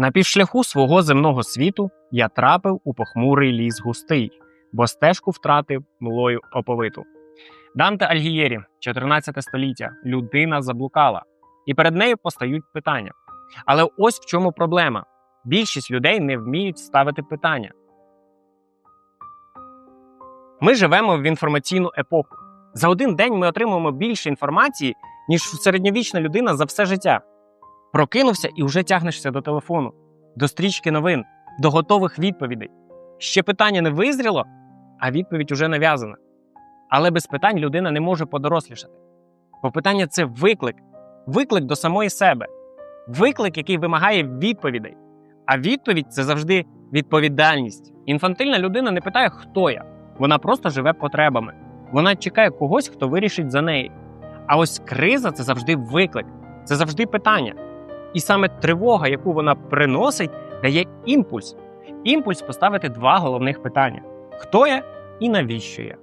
На півшляху свого земного світу я трапив у похмурий ліс густий, бо стежку втратив млою оповиту. Данте Альгієрі, 14 століття, людина заблукала, і перед нею постають питання. Але ось в чому проблема: більшість людей не вміють ставити питання. Ми живемо в інформаційну епоху. За один день ми отримуємо більше інформації, ніж середньовічна людина за все життя. Прокинувся і вже тягнешся до телефону, до стрічки новин, до готових відповідей. Ще питання не визріло, а відповідь уже нав'язана. Але без питань людина не може подорослішати. Бо питання це виклик, виклик до самої себе, виклик, який вимагає відповідей. А відповідь це завжди відповідальність. Інфантильна людина не питає, хто я. Вона просто живе потребами. Вона чекає когось, хто вирішить за неї. А ось криза це завжди виклик, це завжди питання. І саме тривога, яку вона приносить, дає імпульс. Імпульс поставити два головних питання: хто я і навіщо я?